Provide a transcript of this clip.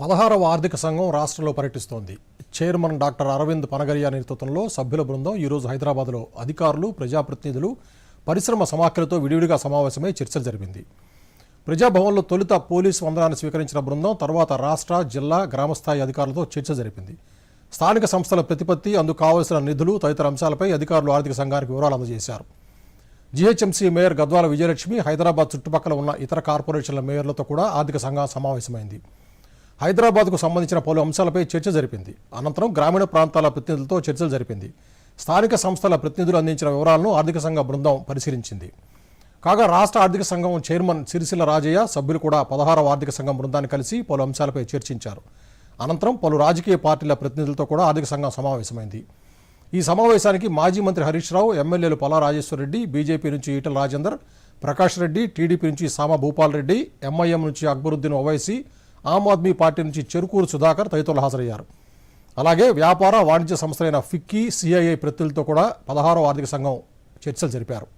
పదహారవ ఆర్థిక సంఘం రాష్ట్రంలో పర్యటిస్తోంది. చైర్మన్ డాక్టర్ అరవింద్ పనగరియా నేతృత్వంలో సభ్యుల బృందం ఈరోజు హైదరాబాద్లో అధికారులు ప్రజాప్రతినిధులు పరిశ్రమ సమాఖ్యలతో విడివిడిగా సమావేశమై చర్చలు జరిపింది. ప్రజాభవన్లో తొలుత పోలీసు వందనాన్ని స్వీకరించిన బృందం తర్వాత రాష్ట్ర జిల్లా గ్రామస్థాయి అధికారులతో చర్చ జరిపింది. స్థానిక సంస్థల ప్రతిపత్తి అందుకు కావలసిన నిధులు తదితర అంశాలపై అధికారులు ఆర్థిక సంఘానికి వివరాలు అందజేశారు. జీహెచ్ఎంసీ మేయర్ గద్వాల విజయలక్ష్మి హైదరాబాద్ చుట్టుపక్కల ఉన్న ఇతర కార్పొరేషన్ల మేయర్లతో కూడా ఆర్థిక సంఘం సమావేశమైంది. హైదరాబాద్కు సంబంధించిన పలు అంశాలపై చర్చ జరిపింది. అనంతరం గ్రామీణ ప్రాంతాల ప్రతినిధులతో చర్చలు జరిపింది. స్థానిక సంస్థల ప్రతినిధులు అందించిన వివరాలను ఆర్థిక సంఘ బృందం పరిశీలించింది. కాగా రాష్ట్ర ఆర్థిక సంఘం చైర్మన్ సిరిసిల్ల రాజయ్య సభ్యులు కూడా పదహారవ ఆర్థిక సంఘం బృందాన్ని కలిసి పలు అంశాలపై చర్చించారు. అనంతరం పలు రాజకీయ పార్టీల ప్రతినిధులతో కూడా ఆర్థిక సంఘం సమావేశమైంది. ఈ సమావేశానికి మాజీ మంత్రి హరీష్ రావు ఎమ్మెల్యేలు పలా రెడ్డి బీజేపీ నుంచి ఈటల రాజేందర్ ప్రకాష్ రెడ్డి టీడీపీ నుంచి సామ భూపాల్ రెడ్డి ఎంఐఎం నుంచి అక్బరుద్దీన్ ఓవైసీ ఆమ్ ఆద్మీ పార్టీ నుంచి చెరుకూరు సుధాకర్ తదితరులు హాజరయ్యారు. అలాగే వ్యాపార వాణిజ్య సంస్థలైన ఫిక్కీ సిఐఐ ప్రతినిధులతో కూడా పదహారవ ఆర్థిక సంఘం చర్చలు జరిపారు.